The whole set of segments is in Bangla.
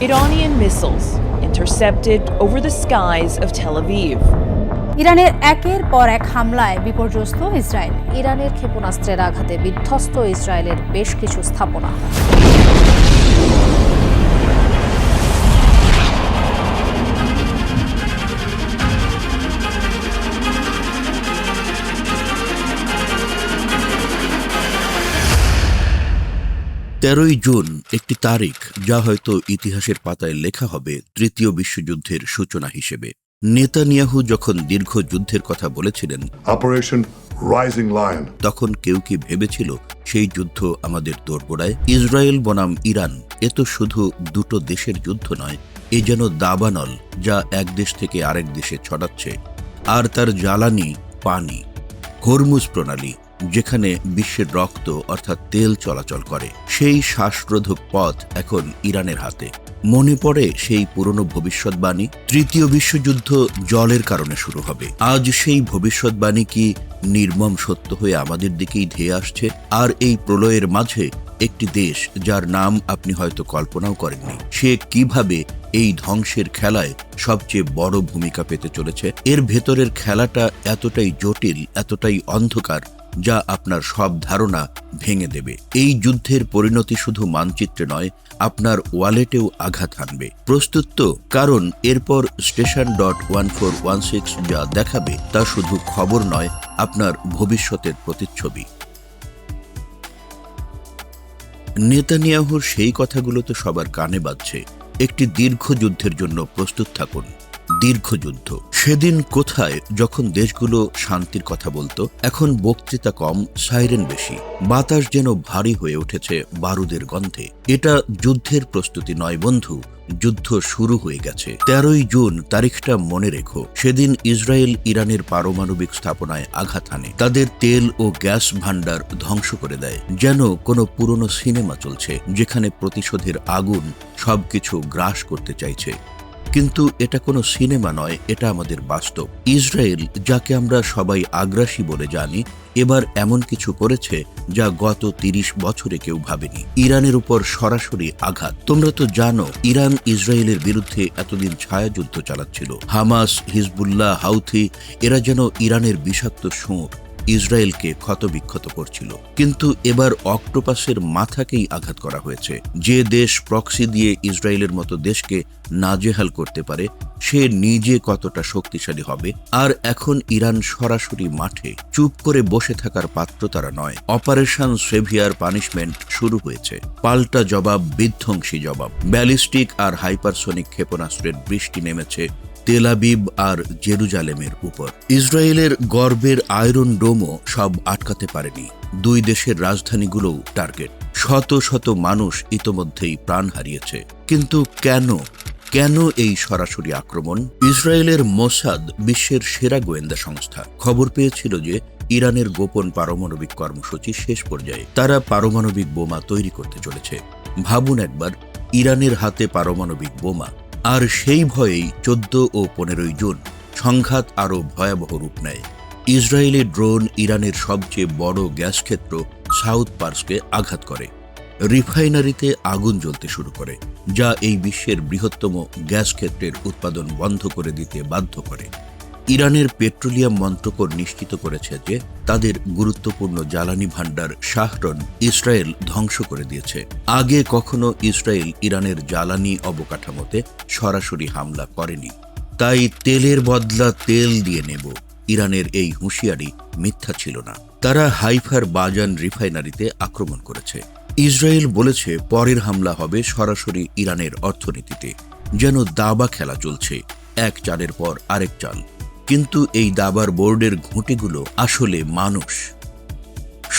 Iranian missiles intercepted over the skies of Tel Aviv. ইরানের একের পর এক হামলায় বিপর্যস্ত ইসরায়েল ইরানের ক্ষেপণাস্ত্রের আঘাতে বিধ্বস্ত ইসরায়েলের বেশ কিছু স্থাপনা তেরোই জুন একটি তারিখ যা হয়তো ইতিহাসের পাতায় লেখা হবে তৃতীয় বিশ্বযুদ্ধের সূচনা হিসেবে নেতানিয়াহু যখন দীর্ঘ যুদ্ধের কথা বলেছিলেন Operation Rising Lion. তখন কেউ কি ভেবেছিল সেই যুদ্ধ আমাদের দোরগোড়ায় ইসরায়েল বনাম ইরান এ তো শুধু দুটো দেশের যুদ্ধ নয় এ যেন দাবানল যা এক দেশ থেকে আরেক দেশে ছড়াচ্ছে আর তার জ্বালানি পানি হরমুজ প্রণালী যেখানে বিশ্বের রক্ত, অর্থাৎ তেল চলাচল করে, সেই শ্বাসরোধক পথ এখন ইরানের হাতে। মনে পড়ে সেই পুরনো ভবিষ্যৎবাণী? তৃতীয় বিশ্বযুদ্ধ জলের কারণে শুরু হবে। আজ সেই ভবিষ্যৎবাণী কি নির্মম সত্য হয়ে আমাদের দিকেই ধেয়ে আসছে? আর এই প্রলয়ের মাঝে একটি দেশ, যার নাম আপনি হয়তো কল্পনাও করেননি, সে কীভাবে এই ধ্বংসের খেলায় সবচেয়ে বড় ভূমিকা পেতে চলেছে? এর ভেতরের খেলাটা এতটাই জটিল, এতটাই অন্ধকার যা আপনার সব ধারণা ভেঙে দেবে। এই যুদ্ধের পরিণতি শুধু মানচিত্রে নয়, আপনার ওয়ালেটেও আঘাত হানবে। প্রস্তুত তো? কারণ এরপর station dot one four one six যা দেখাবে তা শুধু খবর নয়, আপনার ভবিষ্যতের প্রতিচ্ছবি। নেতানিয়াহুর সেই কথাগুলো তো সবার কানে বাজছে। একটি দীর্ঘ যুদ্ধের জন্য প্রস্তুত থাকুন। দীর্ঘ যুদ্ধ। সেদিন কোথায় যখন দেশগুলো শান্তির কথা বলতো, এখন বক্তৃতা কম, সাইরেন বেশি। বাতাস যেন ভারী হয়ে উঠেছে বারুদের গন্ধে। এটা যুদ্ধের প্রস্তুতি নয় বন্ধু, যুদ্ধ শুরু হয়ে গেছে। তেরোই জুন তারিখটা মনে রেখো, সেদিন ইসরায়েল ইরানের পারমাণবিক স্থাপনায় আঘাত হানে। তাদের তেল ও গ্যাস ভাণ্ডার ধ্বংস করে দেয়। যেন কোনো পুরনো সিনেমা চলছে, যেখানে প্রতিশোধের আগুন সবকিছু গ্রাস করতে চাইছে। কিন্তু এটা কোনো সিনেমা নয়, এটা আমাদের বাস্তব। ইসরায়েল, যাকে আমরা সবাই আগ্রাসী বলে জানি, এবার এমন কিছু করেছে যা গত তিরিশ বছরে কেউ ভাবেনি। ইরানের উপর সরাসরি আঘাত। তোমরা তো জানো, ইরান ইসরায়েলের বিরুদ্ধে এতদিন ছায়াযুদ্ধ চালাচ্ছিল। হামাস, হিজবুল্লাহ, হাউথি, এরা যেন ইরানের বিষাক্ত সুর ইসরায়েলকে ক্ষতবিক্ষত করছিল। কিন্তু এবার অক্টোপাসের মাথাকেই আঘাত করা হয়েছে। যে দেশ প্রক্সি দিয়ে ইসরায়েলের মতো দেশকে নাজেহাল করতে পারে, সে নিজে কতটা শক্তিশালী হবে? আর এখন ইরান সরাসরি মাঠে চুপ করে বসে থাকার পাত্র তারা নয়। অপারেশন সেভিয়ার পানিশমেন্ট শুরু হয়েছে। পাল্টা জবাব, বিধ্বংসী জবাব। ব্যালিস্টিক আর হাইপারসোনিক ক্ষেপণাস্ত্রের বৃষ্টি নেমেছে তেলাবিব আর জেরুজালেমের উপর। ইসরায়েলের গর্বের আয়রন ডোমও সব আটকাতে পারেনি। দুই দেশের রাজধানীগুলোও টার্গেট। শত শত মানুষ ইতোমধ্যেই প্রাণ হারিয়েছে। কিন্তু কেন? কেন এই সরাসরি আক্রমণ? ইসরায়েলের মোসাদ বিশ্বের সেরা গোয়েন্দা সংস্থা। খবর পেয়েছিল যে ইরানের গোপন পারমাণবিক কর্মসূচি শেষ পর্যায়ে তারা পারমাণবিক বোমা তৈরি করতে চলেছে। ভাবুন একবার, ইরানের হাতে পারমাণবিক বোমা আর সেই ভয়েই চোদ্দ ও পনেরোই জুন সংঘাত আরও ভয়াবহ রূপ নেয়। ইসরায়েলি ড্রোন ইরানের সবচেয়ে বড় গ্যাস ক্ষেত্র সাউথ পার্সকে আঘাত করে। রিফাইনারিতে আগুন জ্বলতে শুরু করে, যা এই বিশ্বের বৃহত্তম গ্যাস ক্ষেত্রের উৎপাদন বন্ধ করে দিতে বাধ্য করে। ইরানের পেট্রোলিয়াম মন্ত্রক নিশ্চিত করেছে যে তাদের গুরুত্বপূর্ণ জ্বালানি ভাণ্ডার শাহরন ইসরায়েল ধ্বংস করে দিয়েছে। আগে কখনো ইসরায়েল ইরানের জ্বালানি অবকাঠামোতে সরাসরি হামলা করেনি। তাই তেলের বদলা তেল দিয়ে নেব। ইরানের এই হুঁশিয়ারি মিথ্যা ছিল না। তারা হাইফার বাজান রিফাইনারিতে আক্রমণ করেছে। ইসরায়েল বলেছে পরের হামলা হবে সরাসরি ইরানের অর্থনীতিতে। যেন দাবা খেলা চলছে। এক চালের পর আরেক চাল। কিন্তু এই দাবার বোর্ডের ঘুঁটিগুলো আসলে মানুষ।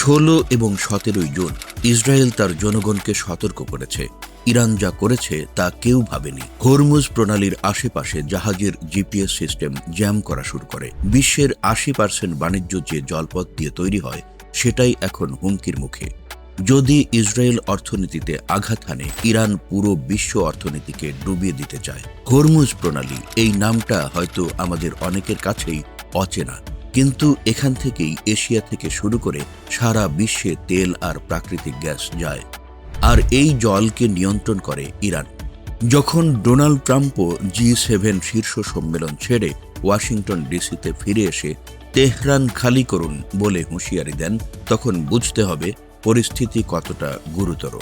ষোলো এবং সতেরোই জুন ইসরায়েল তার জনগণকে সতর্ক করেছে। ইরান যা করেছে তা কেউ ভাবেনি। হরমুজ প্রণালীর আশেপাশে জাহাজের জিপিএস সিস্টেম জ্যাম করা শুরু করে। বিশ্বের আশি পার্সেন্ট বাণিজ্য যে জলপথ দিয়ে তৈরি হয়, সেটাই এখন হুমকির মুখে। যদি ইসরায়েল অর্থনীতিতে আঘাত হানে, ইরান পুরো বিশ্ব অর্থনীতিকে ডুবিয়ে দিতে চায়। হরমুজ প্রণালী, এই নামটা হয়তো আমাদের অনেকের কাছেই অচেনা। কিন্তু এখান থেকেই এশিয়া থেকে শুরু করে সারা বিশ্বে তেল আর প্রাকৃতিক গ্যাস যায়। আর এই জলকে নিয়ন্ত্রণ করে ইরান। যখন ডোনাল্ড ট্রাম্পও জি সেভেন শীর্ষ সম্মেলন ছেড়ে ওয়াশিংটন ডিসিতে ফিরে এসে, তেহরান খালি করুন বলে হুঁশিয়ারি দেন, তখন বুঝতে হবে পরিস্থিতি কতটা গুরুতর?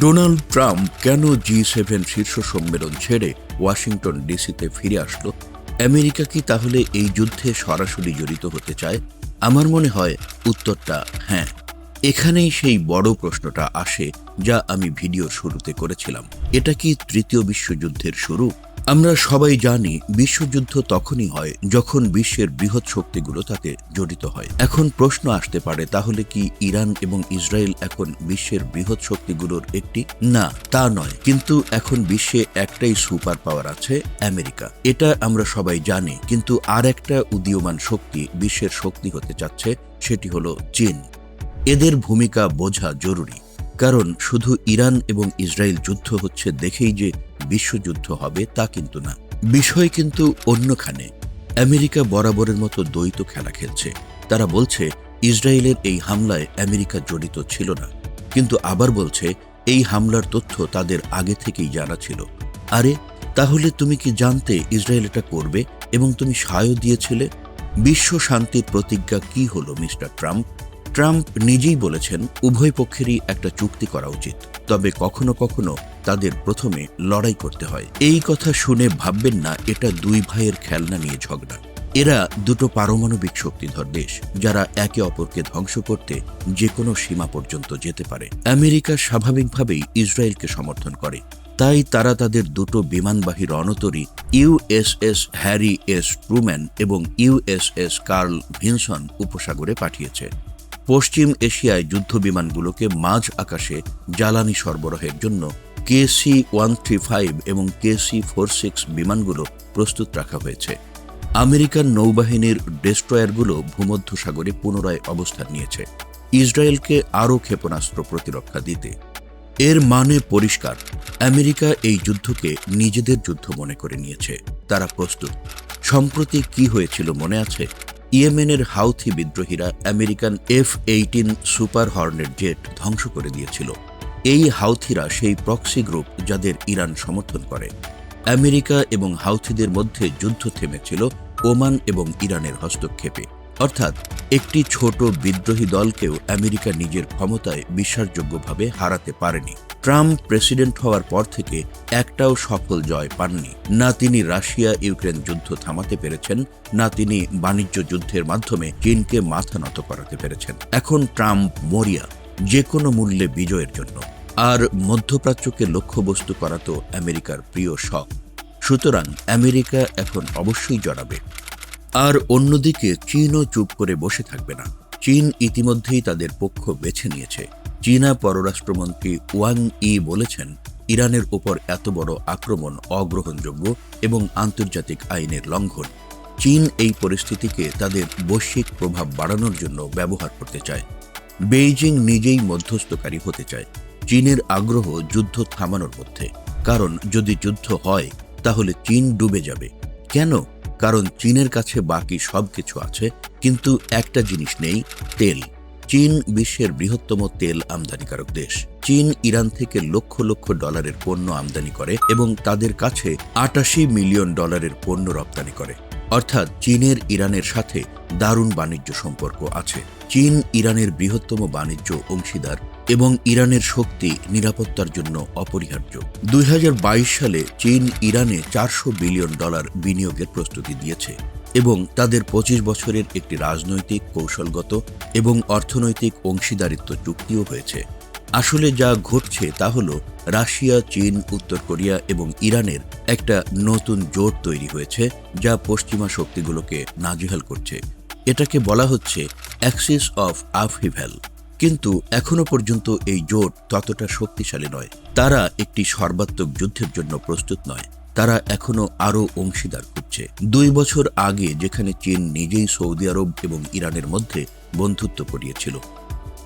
ডোনাল্ড ট্রাম্প কেন জি সেভেন শীর্ষ সম্মেলন ছেড়ে ওয়াশিংটন ডিসিতে ফিরে আসলো? আমেরিকা কি তাহলে এই যুদ্ধে সরাসরি জড়িত হতে চায়? আমার মনে হয় উত্তরটা হ্যাঁ। এখানেই সেই বড় প্রশ্নটা আসে যা আমি ভিডিও শুরুতে করেছিলাম। এটা কি তৃতীয় বিশ্বযুদ্ধের শুরু? আমরা সবাই জানি বিশ্বযুদ্ধ তখনই হয় যখন বিশ্বের বৃহৎ শক্তিগুলো তাতে জড়িত হয়। এখন প্রশ্ন আসতে পারে, তাহলে কি ইরান এবং ইসরায়েল এখন বিশ্বের বৃহৎ শক্তিগুলোর একটি? না, তা নয়। কিন্তু এখন বিশ্বে একটাই সুপার পাওয়ার আছে, আমেরিকা। এটা আমরা সবাই জানি, কিন্তু আর একটা উদীয়মান শক্তি বিশ্বের শক্তি হতে চাচ্ছে, সেটি হলো চীন। এদের ভূমিকা বোঝা জরুরি, কারণ শুধু ইরান এবং ইসরায়েল যুদ্ধ হচ্ছে দেখেই যে বিশ্বযুদ্ধ হবে তা কিন্তু না। বিষয় কিন্তু অন্যখানে। আমেরিকা বরাবরের মতো দ্বৈত খেলা খেলছে। তারা বলছে, ইসরায়েলের এই হামলায় আমেরিকা জড়িত ছিল না। কিন্তু আবার বলছে, এই হামলার তথ্য তাদের আগে থেকেই জানা ছিল। আরে, তাহলে তুমি কি জানতে ইসরায়েল এটা করবে এবং তুমি সায়ও দিয়েছিলে? বিশ্ব শান্তির প্রতিজ্ঞা কি হলো মিস্টার ট্রাম্প? ট্রাম্প নিজেই বলেছেন, উভয় পক্ষেরই একটা চুক্তি করা উচিত। তবে কখনো কখনো তাদের প্রথমে লড়াই করতে হয়। এই কথা শুনে ভাববেন না, এটা দুই ভাইয়ের খেলনা নিয়ে ঝগড়া। এরা দুটো পারমাণবিক শক্তিধর দেশ, যারা একে অপরকে ধ্বংস করতে যে কোনো সীমা পর্যন্ত যেতে পারে। আমেরিকা স্বাভাবিকভাবেই ইসরায়েলকে সমর্থন করে। তাই তারা তাদের দুটো বিমানবাহী রণতরী ইউএসএস হ্যারি এস ট্রুম্যান এবং ইউএসএস কার্ল ভিনসন উপসাগরে পাঠিয়েছে। পশ্চিম এশিয়ায় যুদ্ধ বিমানগুলোকে মাঝ আকাশে জ্বালানি সরবরাহের জন্য কেসি ওয়ান থ্রি ফাইভ এবং কেসি ফোর সিক্স বিমানগুলো প্রস্তুত রাখা হয়েছে। আমেরিকান নৌবাহিনীর ডেস্ট্রয়ারগুলো ভূমধ্যসাগরে পুনরায় অবস্থান নিয়েছে। ইসরায়েলকে আরও ক্ষেপণাস্ত্র প্রতিরক্ষা দিতে। এর মানে পরিষ্কার, আমেরিকা এই যুদ্ধকে নিজেদের যুদ্ধ মনে করে নিয়েছে। তারা প্রস্তুত। সম্প্রতি কি হয়েছিল মনে আছে? ইয়েমেনের হাউথি বিদ্রোহীরা American F eighteen super hornet jet ধ্বংস করে দিয়েছিল। এই হাউথিরা সেই প্রক্সি গ্রুপ যাদের ইরান সমর্থন করে। আমেরিকা এবং হাউথিদের মধ্যে যুদ্ধ থেমেছিল ওমান এবং ইরানের হস্তক্ষেপে। অর্থাৎ একটি ছোট বিদ্রোহী দলকেও আমেরিকা নিজের ক্ষমতায় বিশ্বাসযোগ্যভাবে হারাতে পারেনি। ট্রাম্প প্রেসিডেন্ট হওয়ার পর থেকে একটাও সফল জয় পাননি। না তিনি রাশিয়া ইউক্রেন যুদ্ধ থামাতে পেরেছেন, না তিনি বাণিজ্য যুদ্ধের মাধ্যমে চীনকে মাথা নত করাতে পেরেছেন। এখন ট্রাম্প মরিয়া। যে কোনো মূল্যে বিজয়ের জন্য। আর মধ্যপ্রাচ্যকে লক্ষ্যবস্তু করা তো আমেরিকার প্রিয় শখ। সুতরাং আমেরিকা এখন অবশ্যই জড়াবে। আর অন্যদিকে চীনও চুপ করে বসে থাকবে না। চীন ইতিমধ্যেই তাদের পক্ষ বেছে নিয়েছে। চীনা পররাষ্ট্রমন্ত্রী ওয়াং ই বলেছেন, ইরানের উপর এত বড় আক্রমণ অগ্রহণযোগ্য এবং আন্তর্জাতিক আইনের লঙ্ঘন। চীন এই পরিস্থিতিকে তাদের বৈশ্বিক প্রভাব বাড়ানোর জন্য ব্যবহার করতে চায়। বেইজিং নিজেই মধ্যস্থকারী হতে চায়। চীনের আগ্রহ যুদ্ধ থামানোর মধ্যে। কারণ যদি যুদ্ধ হয়, তাহলে চীন ডুবে যাবে। কেন? কারণ চীনের কাছে বাকি সব কিছু আছে, কিন্তু একটা জিনিস নেই, তেল। চীন বিশ্বের বৃহত্তম তেল আমদানিকারক দেশ। চীন ইরান থেকে লক্ষ লক্ষ ডলারের পণ্য আমদানি করে এবং তাদের কাছে আটাশি মিলিয়ন ডলারের পণ্য রপ্তানি করে। অর্থাৎ চীনের ইরানের সাথে দারুণ বাণিজ্য সম্পর্ক আছে। চীন ইরানের বৃহত্তম বাণিজ্য অংশীদার এবং ইরানের শক্তি নিরাপত্তার জন্য অপরিহার্য। দুই হাজার বাইশ সালে চীন ইরানে চারশো বিলিয়ন ডলার বিনিয়োগের প্রস্তুতি দিয়েছে এবং তাদের পঁচিশ বছরের একটি রাজনৈতিক কৌশলগত এবং অর্থনৈতিক অংশীদারিত্ব চুক্তিও হয়েছে। আসলে যা ঘটছে তা হল রাশিয়া, চীন, উত্তর কোরিয়া এবং ইরানের একটা নতুন জোট তৈরি হয়েছে যা পশ্চিমা শক্তিগুলোকে নাজেহাল করছে। এটাকে বলা হচ্ছে অ্যাক্সিস অফ আফহিভ্যাল কিন্তু এখনও পর্যন্ত এই জোট ততটা শক্তিশালী নয়। তারা একটি সর্বাত্মক যুদ্ধের জন্য প্রস্তুত নয়। তারা এখনও আরও অংশীদার খুঁজছে। দুই বছর আগে যেখানে চীন নিজেই সৌদি আরব এবং ইরানের মধ্যে বন্ধুত্ব করিয়েছিল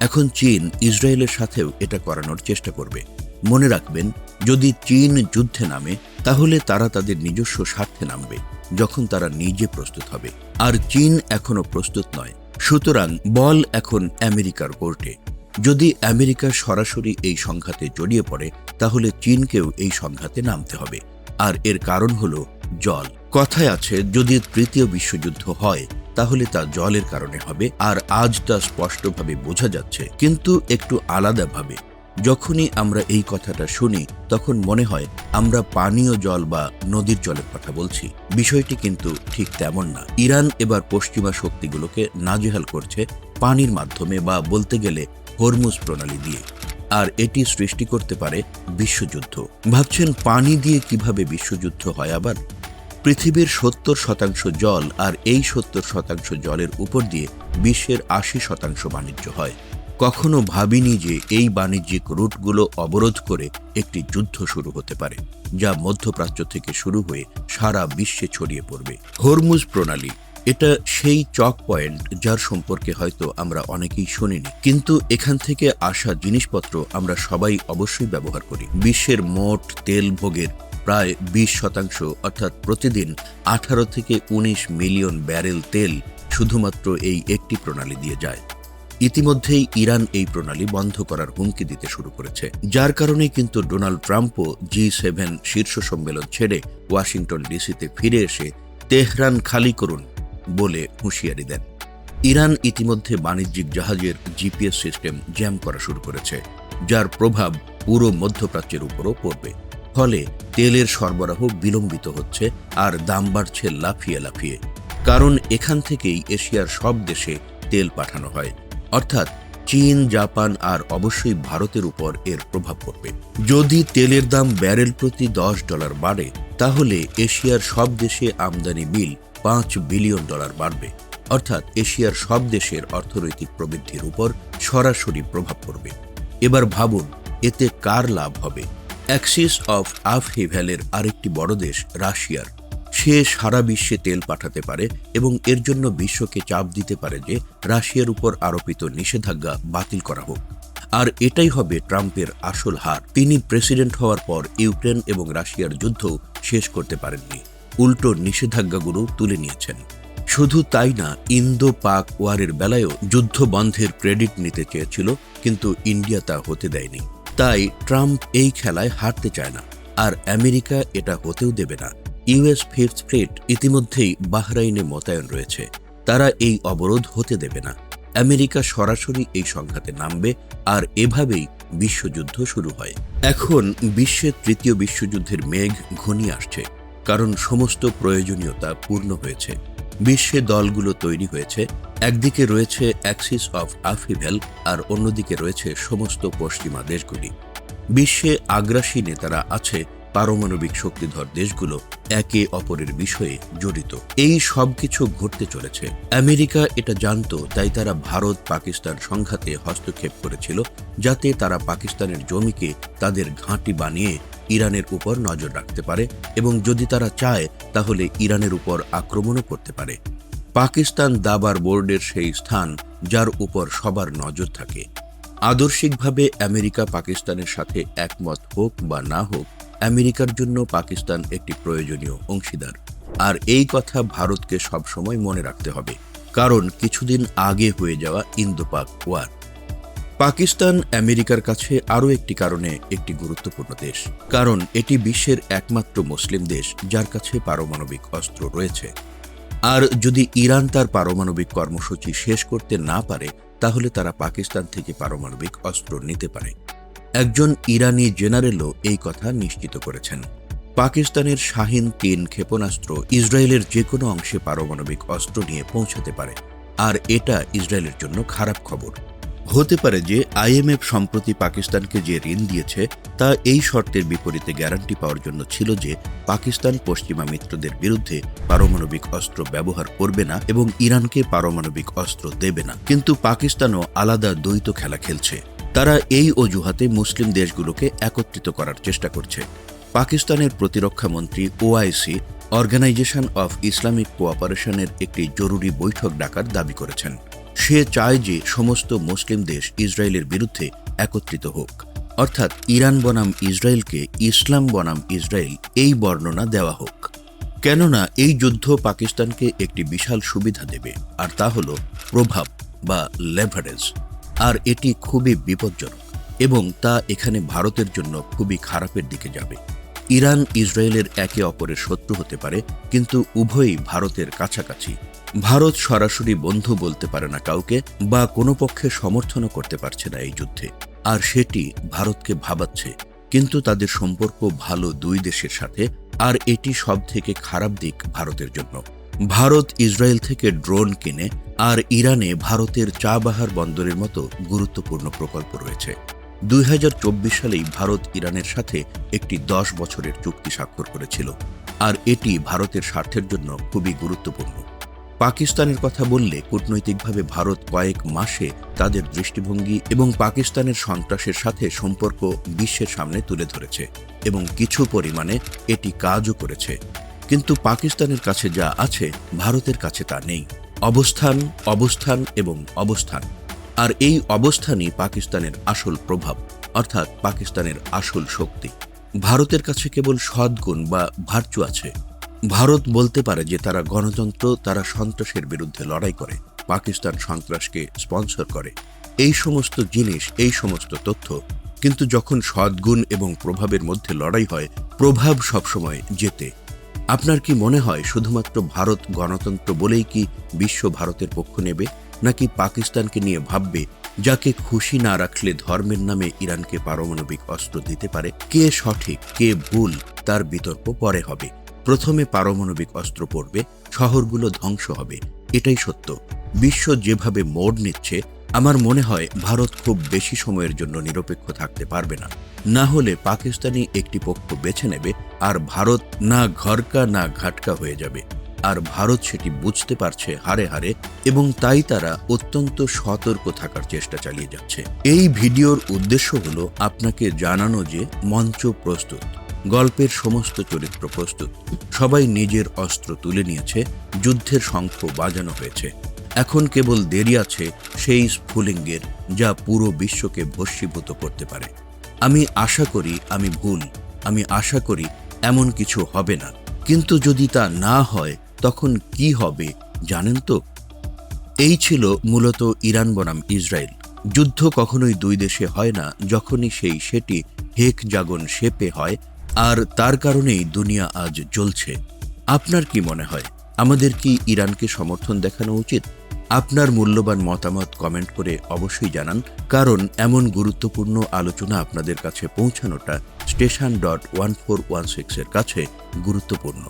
এখন চীন ইসরায়েলের সাথেও এটা করানোর চেষ্টা করবে। মনে রাখবেন, যদি চীন যুদ্ধে নামে, তাহলে তারা তাদের নিজস্ব স্বার্থে নামবে, যখন তারা নিজে প্রস্তুত হবে। আর চীন এখনও প্রস্তুত নয়। সুতরাং বল এখন আমেরিকার কোর্টে। যদি আমেরিকা সরাসরি এই সংঘাতে জড়িয়ে পড়ে, তাহলে চীনকেও এই সংঘাতে নামতে হবে। আর এর কারণ হল জল। কথায় আছে, যদি তৃতীয় বিশ্বযুদ্ধ হয় তাহলে তা জলের কারণে হবে আর আজ তা স্পষ্টভাবে বোঝা যাচ্ছে, কিন্তু একটু আলাদাভাবে। যখনই আমরা এই কথাটা শুনি, তখন মনে হয় আমরা পানীয় জল বা নদীর জলের কথা বলছি। বিষয়টি কিন্তু ঠিক তেমন না। ইরান এবার পশ্চিমা শক্তিগুলোকে নাজেহাল করছে পানির মাধ্যমে বা বলতে গেলে হরমুজ প্রণালী দিয়ে। আর এটি সৃষ্টি করতে পারে বিশ্বযুদ্ধ। ভাবছেন পানি দিয়ে কীভাবে বিশ্বযুদ্ধ হয় আবার? পৃথিবীর সত্তর শতাংশ জল আর এই সত্তর শতাংশ জলের উপর দিয়ে বিশ্বের আশি শতাংশ বাণিজ্য হয়। কখনো ভাবিনি যে এই বাণিজ্যিক রুটগুলো অবরোধ করে একটি যুদ্ধ শুরু হতে পারে, যা মধ্যপ্রাচ্য থেকে শুরু হয়ে সারা বিশ্বে ছড়িয়ে পড়বে। হরমুজ প্রণালী, এটা সেই চক পয়েন্ট যার সম্পর্কে হয়তো আমরা অনেকেই শুনিনি, কিন্তু এখান থেকে আসা জিনিসপত্র আমরা সবাই অবশ্যই ব্যবহার করি। বিশ্বের মোট তেল ভোগের প্রায় বিশ শতাংশ, অর্থাৎ প্রতিদিন আঠারো থেকে উনিশ মিলিয়ন ব্যারেল তেল শুধুমাত্র এই একটি প্রণালী দিয়ে যায়। ইতিমধ্যেই ইরান এই প্রণালী বন্ধ করার হুমকি দিতে শুরু করেছে। যার কারণে কিন্তু ডোনাল্ড ট্রাম্পও জি সেভেন শীর্ষ সম্মেলন ছেড়ে ওয়াশিংটন ডিসিতে ফিরে এসে তেহরান খালি করুন বলে হুঁশিয়ারি দেন। ইরান ইতিমধ্যে বাণিজ্যিক জাহাজের জিপিএস সিস্টেম জ্যাম করা শুরু করেছে, যার প্রভাব পুরো মধ্যপ্রাচ্যের উপরও পড়বে। ফলে তেলের সরবরাহ বিলম্বিত হচ্ছে আর দাম বাড়ছে লাফিয়ে লাফিয়ে। কারণ এখান থেকেই এশিয়ার সব দেশে তেল পাঠানো হয়। অর্থাৎ চীন, জাপান আর অবশ্যই ভারতের উপর এর প্রভাব পড়বে। যদি তেলের দাম ব্যারেল প্রতি দশ ডলার বাড়ে, তাহলে এশিয়ার সব দেশে আমদানি বিল পাঁচ বিলিয়ন ডলার বাড়বে। অর্থাৎ এশিয়ার সব দেশের অর্থনৈতিক প্রবৃদ্ধির উপর সরাসরি প্রভাব পড়বে। এবার ভাবুন, এতে কার লাভ হবে? অ্যাক্সিস অফ আফ হেভ্যালের আরেকটি বড় দেশ, রাশিয়ার। সে সারা বিশ্বে তেল পাঠাতে পারে এবং এর জন্য বিশ্বকে চাপ দিতে পারে যে রাশিয়ার উপর আরোপিত নিষেধাজ্ঞা বাতিল করা হোক। আর এটাই হবে ট্রাম্পের আসল হার। তিনি প্রেসিডেন্ট হওয়ার পর ইউক্রেন এবং রাশিয়ার যুদ্ধ শেষ করতে পারেননি। উল্টো নিষেধাজ্ঞাগুলো তুলে নিয়েছেন। শুধু তাই না ইন্দো পাক ওয়ারের বেলায়ও যুদ্ধ বন্ধের ক্রেডিট নিতে চেয়েছিল, কিন্তু ইন্ডিয়া তা হতে দেয়নি। তাই ট্রাম্প এই খেলায় হারতে চায় না। আর আমেরিকা এটা হতেও দেবে না। ইউএস ফিফথ ফ্লিট ইতিমধ্যেই বাহরাইনে মোতায়েন রয়েছে। তারা এই অবরোধ হতে দেবে না। আমেরিকা সরাসরি এই সংঘাতে নামবে আর এভাবেই বিশ্বযুদ্ধ শুরু হয়। এখন বিশ্বের তৃতীয় বিশ্বযুদ্ধের মেঘ ঘনিয়ে আসছে, কারণ সমস্ত প্রয়োজনীয়তা পূর্ণ হয়েছে। বিশ্বে দলগুলো তৈরি হয়েছে। একদিকে রয়েছে অ্যাক্সিস অফ আফিভেল আর অন্যদিকে রয়েছে সমস্ত পশ্চিমা দেশগুলি। বিশ্বে আগ্রাসী নেতারা আছে, পারমাণবিক শক্তিধর দেশগুলো একে অপরের বিষয়ে জড়িত। এই সব কিছু ঘটতে চলেছে। আমেরিকা এটা জানতো, তাই তারা ভারত পাকিস্তান সংঘাতে হস্তক্ষেপ করেছিল, যাতে তারা পাকিস্তানের জমিকে তাদের ঘাঁটি বানিয়ে ইরানের উপর নজর রাখতে পারে এবং যদি তারা চায়, তাহলে ইরানের উপর আক্রমণও করতে পারে। পাকিস্তান দাবার বোর্ডের সেই স্থান, যার উপর সবার নজর থাকে। আদর্শিকভাবে আমেরিকা পাকিস্তানের সাথে একমত হোক বা না হোক, আমেরিকার জন্য পাকিস্তান একটি প্রয়োজনীয় অংশীদার। আর এই কথা ভারতকে সবসময় মনে রাখতে হবে, কারণ কিছুদিন আগে হয়ে যাওয়া ইন্দো পাক ওয়ার। পাকিস্তান আমেরিকার কাছে আরও একটি কারণে একটি গুরুত্বপূর্ণ দেশ। কারণ এটি বিশ্বের একমাত্র মুসলিম দেশ, যার কাছে পারমাণবিক অস্ত্র রয়েছে। আর যদি ইরান তার পারমাণবিক কর্মসূচি শেষ করতে না পারে, তাহলে তারা পাকিস্তান থেকে পারমাণবিক অস্ত্র নিতে পারে। একজন ইরানি জেনারেলও এই কথা নিশ্চিত করেছেন। পাকিস্তানের শাহিন তিন ক্ষেপণাস্ত্র ইসরায়েলের যে কোনো অংশে পারমাণবিক অস্ত্র নিয়ে পৌঁছাতে পারে। আর এটা ইসরায়েলের জন্য খারাপ খবর। হতে পারে যে আইএমএফ সম্প্রতি পাকিস্তানকে যে ঋণ দিয়েছে, তা এই শর্তের বিপরীতে গ্যারান্টি পাওয়ার জন্য ছিল যে পাকিস্তান পশ্চিমা মিত্রদের বিরুদ্ধে পারমাণবিক অস্ত্র ব্যবহার করবে না এবং ইরানকে পারমাণবিক অস্ত্র দেবে না। কিন্তু পাকিস্তানও আলাদা দ্বৈত খেলা খেলছে। তারা এই অজুহাতে মুসলিম দেশগুলোকে একত্রিত করার চেষ্টা করছে। পাকিস্তানের প্রতিরক্ষা মন্ত্রী ওআইসি অর্গানাইজেশন অফ ইসলামিক কোঅপারেশনের একটি জরুরি বৈঠক ডাকার দাবি করেছেন। সে চায় যে সমস্ত মুসলিম দেশ ইসরায়েলের বিরুদ্ধে একত্রিত হোক। অর্থাৎ ইরান বনাম ইসরায়েলকে ইসলাম বনাম ইসরায়েল এই বর্ণনা দেওয়া হোক। কেননা এই যুদ্ধ পাকিস্তানকে একটি বিশাল সুবিধা দেবে, আর তা হল প্রভাব বা লেভারেজ আর এটি খুবই বিপজ্জনক এবং তা এখানে ভারতের জন্য খুবই খারাপের দিকে যাবে। ইরান ইসরায়েলের একে অপরের শত্রু হতে পারে, কিন্তু উভয়ই ভারতের কাছাকাছি। ভারত সরাসরি বন্ধু বলতে পারে না কাউকে বা কোনো পক্ষে সমর্থনও করতে পারছে না এই যুদ্ধে। আর সেটি ভারতকে ভাবাচ্ছে, কিন্তু তাদের সম্পর্ক ভালো দুই দেশের সাথে, আর এটি সব থেকে খারাপ দিক ভারতের জন্য। ভারত ইসরায়েল থেকে ড্রোন কিনে, আর ইরানে ভারতের চাবাহার বন্দরের মতো গুরুত্বপূর্ণ প্রকল্প রয়েছে। দুই সালেই ভারত ইরানের সাথে একটি দশ বছরের চুক্তি স্বাক্ষর করেছিল। আর এটি ভারতের স্বার্থের জন্য খুবই গুরুত্বপূর্ণ। পাকিস্তানের কথা বললে কূটনৈতিকভাবে ভারত কয়েক মাসে তাদের দৃষ্টিভঙ্গি এবং পাকিস্তানের সন্ত্রাসের সাথে সম্পর্ক বিশ্বের সামনে তুলে ধরেছে এবং কিছু পরিমাণে এটি কাজও করেছে। কিন্তু পাকিস্তানের কাছে যা আছে, ভারতের কাছে তা নেই। অবস্থান অবস্থান এবং অবস্থান। আর এই অবস্থানই পাকিস্তানের আসল প্রভাব, অর্থাৎ পাকিস্তানের আসল শক্তি। ভারতের কাছে কেবল সদ্গুণ বা ভার্চু আছে। ভারত বলতে পারে যে তারা গণতন্ত্র, তারা সন্ত্রাসের বিরুদ্ধে লড়াই করে, পাকিস্তান সন্ত্রাসকে স্পন্সর করে। এই সমস্ত জিনিস, এই সমস্ত তথ্য কিন্তু যখন সদ্গুণ এবং প্রভাবের মধ্যে লড়াই হয়, প্রভাব সবসময় জেতে। আপনার কি মনে হয় শুধুমাত্র ভারত গণতন্ত্র বলেই কি বিশ্ব ভারতের পক্ষ নেবে? নাকি পাকিস্তানকে নিয়ে ভাববে, যাকে খুশি না রাখলে ধর্মের নামে ইরানকে পারমাণবিক অস্ত্র দিতে পারে? কে সঠিক, কে ভুল, তার বিতর্ক পরে হবে। প্রথমে পারমাণবিক অস্ত্র পড়বে, শহরগুলো ধ্বংস হবে। এটাই সত্য। বিশ্ব যেভাবে মোড় নিচ্ছে, আমার মনে হয় ভারত খুব বেশি সময়ের জন্য নিরপেক্ষ থাকতে পারবে না। না হলে পাকিস্তানি একটি পক্ষ বেছে নেবে, আর ভারত না ঘরকা না ঘাটকা হয়ে যাবে। আর ভারত সেটি বুঝতে পারছে হারে হারে এবং তাই তারা অত্যন্ত সতর্ক থাকার চেষ্টা চালিয়ে যাচ্ছে। এই ভিডিওর উদ্দেশ্য হল আপনাকে জানানো যে মঞ্চ প্রস্তুত, গল্পের সমস্ত চরিত্র প্রস্তুত, সবাই নিজের অস্ত্র তুলে নিয়েছে, যুদ্ধের শঙ্খ বাজানো হয়েছে। এখন কেবল দেরি আছে সেই স্ফুলিঙ্গের যা পুরো বিশ্বকে ভস্মীভূত করতে পারে। আমি আশা করি আমি ভুল, আমি আশা করি এমন কিছু হবে না। কিন্তু যদি তা না হয় তখন কি হবে জানেন তো? এই ছিল মূলত ইরান বনাম ইসরায়েল। যুদ্ধ কখনোই দুই দেশে হয় না, যখনই সেই সেটি হেক জাগন শেপে হয়, আর তার কারণেই দুনিয়া আজ জ্বলছে। আপনার কি মনে হয়, আমাদের কি ইরানকে সমর্থন দেখানো উচিত? আপনার মূল্যবান মতামত কমেন্ট করে অবশ্যই জানান, কারণ এমন গুরুত্বপূর্ণ আলোচনা আপনাদের কাছে পৌঁছানোটা station dot one four one সিক্সের কাছে গুরুত্বপূর্ণ।